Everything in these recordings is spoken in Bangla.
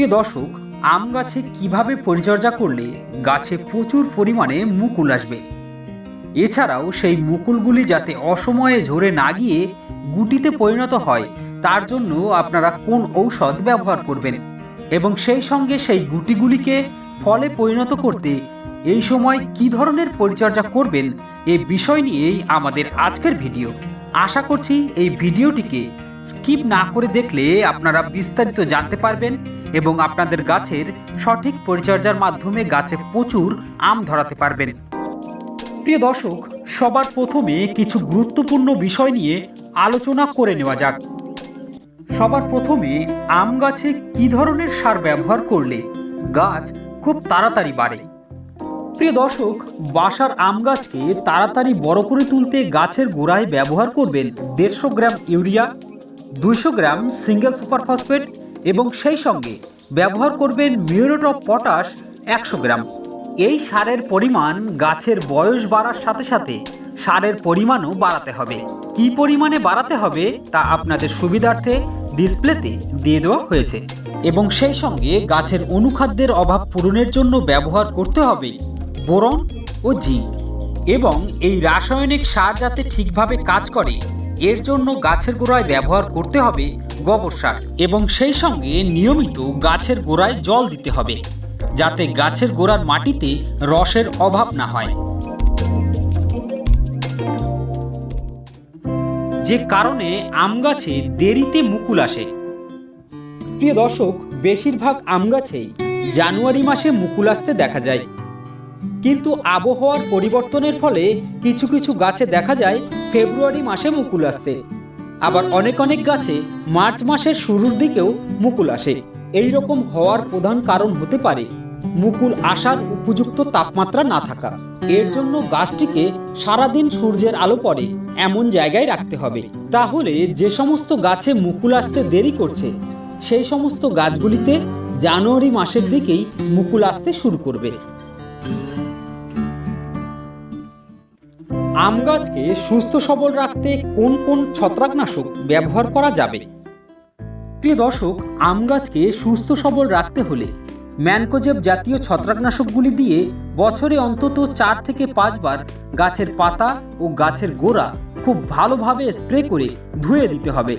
প্রিয় দর্শক, আম গাছে কীভাবে পরিচর্যা করলে গাছে প্রচুর পরিমাণে মুকুল আসবে? এছাড়াও সেই মুকুলগুলি যাতে অসময়ে ঝরে না গিয়ে গুটিতে পরিণত হয়, তার জন্য আপনারা কোন ঔষধ ব্যবহার করবেন? এবং সেই সঙ্গে সেই গুটিগুলিকে ফলে পরিণত করতে এই সময় কি ধরনের পরিচর্যা করবেন, এ বিষয় নিয়েই আমাদের আজকের ভিডিও। আশা করছি এই ভিডিওটিকে স্কিপ না করে দেখলে আপনারা বিস্তারিত জানতে পারবেন। এবং আপনাদের গাছের সঠিক পরিচর্যার মাধ্যমে গাছে প্রচুর আম ধরাতে পারবেন। প্রিয় দর্শক, সবার প্রথমে কিছু গুরুত্বপূর্ণ বিষয় নিয়ে আলোচনা করে নেওয়া যাক। সবার প্রথমে, আম গাছে কি ধরনের সার ব্যবহার করলে গাছ খুব তাড়াতাড়ি বাড়ে? প্রিয় দর্শক, বাসার আম গাছকে তাড়াতাড়ি বড় করে তুলতে গাছের গোড়ায় ব্যবহার করবেন দেড়শো গ্রাম ইউরিয়া, দুইশো গ্রাম সিঙ্গেল সুপার ফসফেট এবং সেই সঙ্গে ব্যবহার করবেন মিউরেট অফ পটাশ একশো গ্রাম। এই সারের পরিমাণ গাছের বয়স বাড়ার সাথে সাথে সারের পরিমাণও বাড়াতে হবে। কি পরিমাণে বাড়াতে হবে তা আপনাদের সুবিধার্থে ডিসপ্লেতে দিয়ে দেওয়া হয়েছে। এবং সেই সঙ্গে গাছের অনুখাদ্যের অভাব পূরণের জন্য ব্যবহার করতে হবে বোরন ও জিঙ্ক। এবং এই রাসায়নিক সার যাতে ঠিকভাবে কাজ করে, এর জন্য গাছের গোড়ায় ব্যবহার করতে হবে গোবর সার এবং সেই সঙ্গে নিয়মিত গাছের গোড়ায় জল দিতে হবে, যাতে গাছের গোড়ার মাটিতে রসের অভাব না হয়। যে কারণে আম গাছে দেরিতে মুকুল আসে। প্রিয় দর্শক, বেশিরভাগ আম গাছেই জানুয়ারি মাসে মুকুল আসতে দেখা যায়। কিন্তু আবহাওয়ার পরিবর্তনের ফলে কিছু কিছু গাছে দেখা যায় ফেব্রুয়ারি মাসে মুকুল আসতে। আবার অনেক অনেক গাছে মার্চ মাসের শুরুর দিকেও মুকুল আসে। এই রকম হওয়ার প্রধান কারণ হতে পারে মুকুল আসার উপযুক্ত তাপমাত্রা না থাকা। এর জন্য গাছটিকে সারাদিন সূর্যের আলো পড়ে এমন জায়গায় রাখতে হবে। তাহলে যে সমস্ত গাছে মুকুল আসতে দেরি করছে, সেই সমস্ত গাছগুলিতে জানুয়ারি মাসের দিকেই মুকুল আসতে শুরু করবে। আম গাছকে সুস্থ সবল রাখতে কোন কোন ছত্রাকনাশক ব্যবহার করা যাবে? প্রিয় দর্শক, আম গাছকে সুস্থ সবল রাখতে হলে ম্যানকোজেব জাতীয় ছত্রাকনাশকগুলি দিয়ে বছরে অন্তত চার থেকে পাঁচবার গাছের পাতা ও গাছের গোড়া খুব ভালোভাবে স্প্রে করে ধুয়ে দিতে হবে।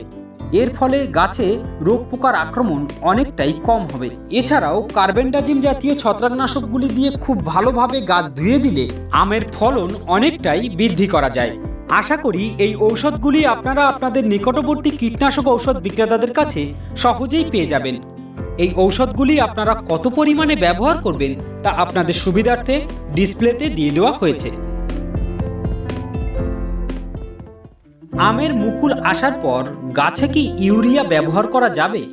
এর ফলে গাছে রোগ পোকার আক্রমণ অনেকটাই কম হবে। এছাড়াও কার্বেন্ডাজিম জাতীয় ছত্রাকনাশকগুলি দিয়ে খুব ভালোভাবে গাছ ধুয়ে দিলে আমের ফলন অনেকটাই বৃদ্ধি করা যায়। আশা করি এই ঔষধগুলি আপনারা আপনাদের নিকটবর্তী কীটনাশক ঔষধ বিক্রেতাদের কাছে সহজেই পেয়ে যাবেন। এই ঔষধগুলি আপনারা কত পরিমাণে ব্যবহার করবেন তা আপনাদের সুবিধার্থে ডিসপ্লেতে দিয়ে দেওয়া হয়েছে। আমের মুকুল আসার পর গাছে কি ইউরিয়া ব্যবহার করা যাবে?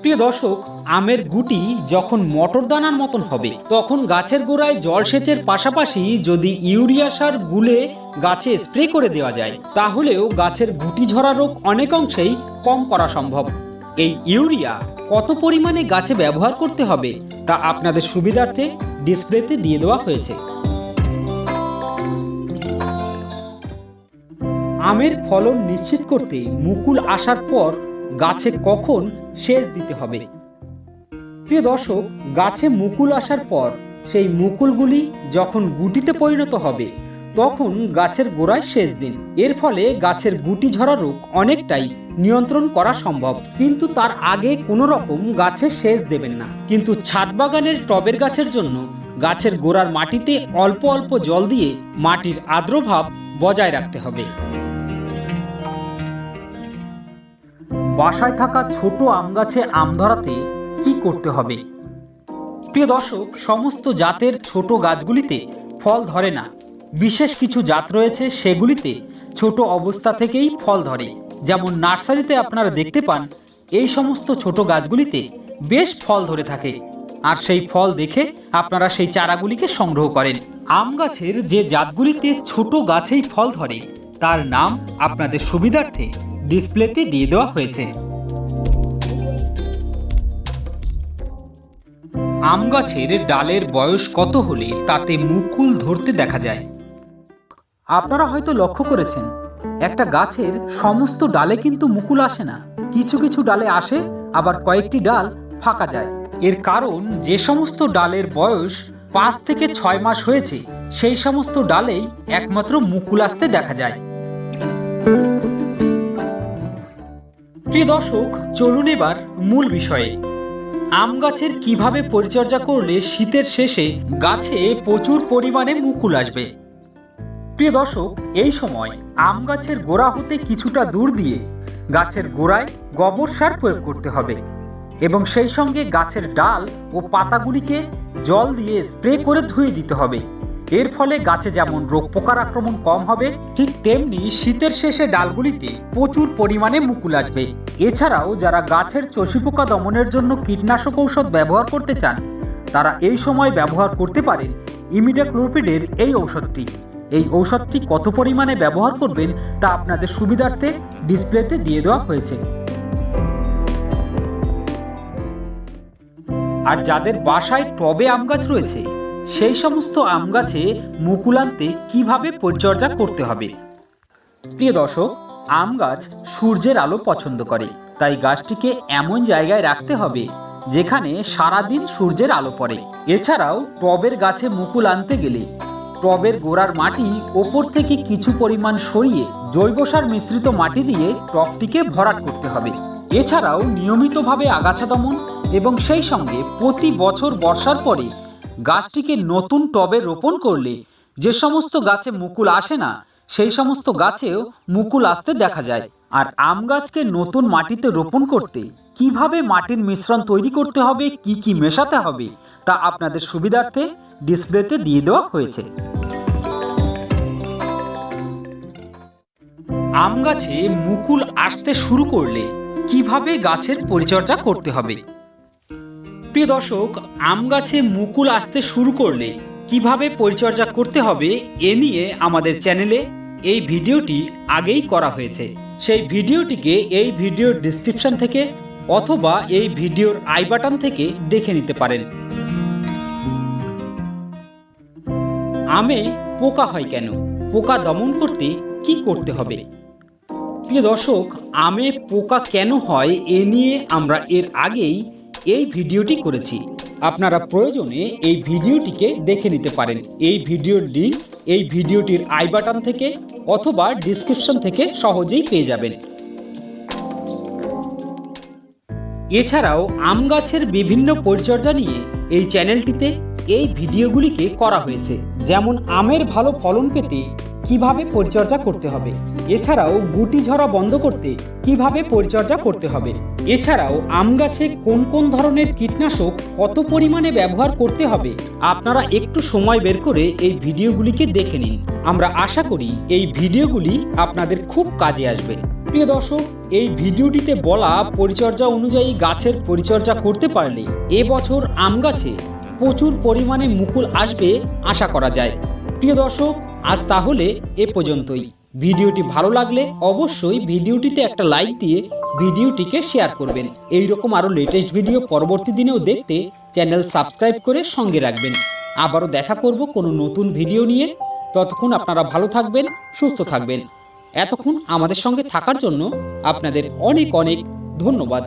প্রিয় দর্শক, আমের গুটি যখন মটর দানার মতন হবে, তখন গাছের গোড়ায় জলসেচের পাশাপাশি যদি ইউরিয়া সার গুলে গাছে স্প্রে করে দেওয়া যায়, তাহলেও গাছের গুটি ঝরা রোগ অনেক অংশেই কম করা সম্ভব। এই ইউরিয়া কত পরিমাণে গাছে ব্যবহার করতে হবে, তা আপনাদের সুবিধার্থে ডিসপ্লেতে দিয়ে দেওয়া হয়েছে। আমের ফলন নিশ্চিত করতে মুকুল আসার পর গাছে কখন সেচ দিতে হবে। প্রিয় দর্শক, গাছে মুকুল আসার পর সেই মুকুলগুলি যখন গুটিতে পরিণত হবে, তখন গাছের গোড়ায় সেচ দিন। এর ফলে গাছের গুটি ঝরা রোগ অনেকটাই নিয়ন্ত্রণ করা সম্ভব। কিন্তু তার আগে কোনো রকম গাছে সেচ দেবেন না। কিন্তু ছাদ বাগানের টবের গাছের জন্য গাছের গোড়ার মাটিতে অল্প অল্প জল দিয়ে মাটির আর্দ্রভাব বজায় রাখতে হবে। বাসায় থাকা ছোট আম গাছে আম ধরাতে কি করতে হবে? প্রিয় দর্শক, সমস্ত জাতের ছোট গাছগুলিতে ফল ধরে না। বিশেষ কিছু জাত রয়েছে সেগুলিতে ছোট অবস্থা থেকেই ফল ধরে। যেমন নার্সারিতে আপনারা দেখতে পান, এই সমস্ত ছোট গাছগুলিতে বেশ ফল ধরে থাকে। আর সেই ফল দেখে আপনারা সেই চারাগুলিকে সংগ্রহ করেন। আম গাছের যে জাতগুলিতে ছোট গাছেই ফল ধরে, তার নাম আপনাদের সুবিধার্থে ডিসপ্লেতে দিয়ে দেওয়া হয়েছে। আম গাছের ডালের বয়স কত হলে তাতে মুকুল ধরতে দেখা যায়? আপনারা হয়তো লক্ষ্য করেছেন, একটা গাছের সমস্ত ডালে কিন্তু মুকুল আসে না। কিছু কিছু ডালে আসে, আবার কয়েকটি ডাল ফাঁকা যায়। এর কারণ, যে সমস্ত ডালের বয়স পাঁচ থেকে ছয় মাস হয়েছে, সেই সমস্ত ডালেই একমাত্র মুকুল আসতে দেখা যায়। প্রিয় দর্শক, চলুন এবার মূল বিষয়ে। আম গাছের কীভাবে পরিচর্যা করলে শীতের শেষে গাছে প্রচুর পরিমাণে মুকুল আসবে? প্রিয় দর্শক, এই সময় আম গাছের গোড়া হতে কিছুটা দূর দিয়ে গাছের গোড়ায় গোবর সার প্রয়োগ করতে হবে এবং সেই সঙ্গে গাছের ডাল ও পাতাগুলিকে জল দিয়ে স্প্রে করে ধুয়ে দিতে হবে। এর ফলে গাছে যেমন রোগ পোকার আক্রমণ কম হবে, ঠিক তেমনি শীতের শেষে ডালগুলিতে প্রচুর পরিমাণে মুকুল আসবে। এছাড়াও যারা গাছের চষি পোকা দমনের জন্য কীটনাশক ঔষধ ব্যবহার করতে চান, তারা এই সময় ব্যবহার করতে পারেন ইমিডাক্লোপিডের এই ঔষধটি। এই ঔষধটি কত পরিমাণে ব্যবহার করবেন তা আপনাদের সুবিধার্থে ডিসপ্লেতে দিয়ে দেওয়া হয়েছে। আর যাদের বাসায় টবে আম গাছ রয়েছে সেই সমস্ত আম গাছে মুকুল আনতে কীভাবে পরিচর্যা করতে হবে? প্রিয় দর্শক, আম গাছ সূর্যের আলো পছন্দ করে, তাই গাছটিকে এমন জায়গায় রাখতে হবে যেখানে সারাদিন সূর্যের আলো পড়ে। এছাড়াও টবের গাছে মুকুল আনতে গেলে টবের গোড়ার মাটি ওপর থেকে কিছু পরিমাণ সরিয়ে জৈব সার মিশ্রিত মাটি দিয়ে টবটিকে ভরাট করতে হবে। এছাড়াও নিয়মিতভাবে আগাছা দমন এবং সেই সঙ্গে প্রতি বছর বর্ষার পরে গাছটিকে নতুন টবে রোপণ করলে যে সমস্ত গাছে মুকুল আসে না, সেই সমস্ত গাছেও মুকুল আসতে দেখা যায়। আর আম গাছকে নতুন মাটিতে রোপণ করতে কীভাবে মাটির মিশ্রণ তৈরি করতে হবে, কি কি মেশাতে হবে, তা আপনাদের সুবিধার্থে ডিসপ্লেতে দিয়ে দেওয়া হয়েছে। আম গাছে মুকুল আসতে শুরু করলে কীভাবে গাছের পরিচর্যা করতে হবে? প্রিয় দর্শক, আম গাছে মুকুল আসতে শুরু করলে কীভাবে পরিচর্যা করতে হবে এ নিয়ে আমাদের চ্যানেলে এই ভিডিওটি আগেই করা হয়েছে। সেই ভিডিওটিকে এই ভিডিওর ডিসক্রিপশন থেকে অথবা এই ভিডিওর আই বাটন থেকে দেখে নিতে পারেন। আমে পোকা হয় কেন? পোকা দমন করতে কি করতে হবে? প্রিয় দর্শক, আমে পোকা কেন হয় এ নিয়ে আমরা এর আগেই এই ভিডিওটি করেছি। আপনারা প্রয়োজনে এই ভিডিওটিকে দেখে নিতে পারেন। এই ভিডিওর লিঙ্ক এই ভিডিওটির আই বাটন থেকে অথবা ডিসক্রিপশন থেকে সহজেই পেয়ে যাবেন। এছাড়াও আম গাছের বিভিন্ন পরিচর্যা নিয়ে এই চ্যানেলটিতে এই ভিডিওগুলিকে করা হয়েছে। যেমন আমের ভালো ফলন পেতে কীভাবে পরিচর্যা করতে হবে? এছাড়াও গুটি ঝরা বন্ধ করতে কীভাবে পরিচর্যা করতে হবে? এছাড়াও আম গাছে কোন কোন ধরনের কীটনাশক কত পরিমাণে ব্যবহার করতে হবে? আপনারা একটু সময় বের করে এই ভিডিওগুলিকে দেখে নিন। আমরা আশা করি এই ভিডিওগুলি আপনাদের খুব কাজে আসবে। প্রিয় দর্শক, এই ভিডিওটিতে বলা পরিচর্যা অনুযায়ী গাছের পরিচর্যা করতে পারলে এবছর আম গাছে প্রচুর পরিমাণে মুকুল আসবে, আশা করা যায়। প্রিয় দর্শক আজ তাহলে এ পর্যন্তই। ভিডিওটি ভালো লাগলে অবশ্যই ভিডিওটিতে একটা লাইক দিয়ে ভিডিওটিকে শেয়ার করবেন। এই রকম আরও লেটেস্ট ভিডিও পরবর্তী দিনেও দেখতে চ্যানেল সাবস্ক্রাইব করে সঙ্গে রাখবেন। আবারও দেখা করব কোনো নতুন ভিডিও নিয়ে। ততক্ষণ আপনারা ভালো থাকবেন, সুস্থ থাকবেন। এতক্ষণ আমাদের সঙ্গে থাকার জন্য আপনাদের অনেক অনেক ধন্যবাদ।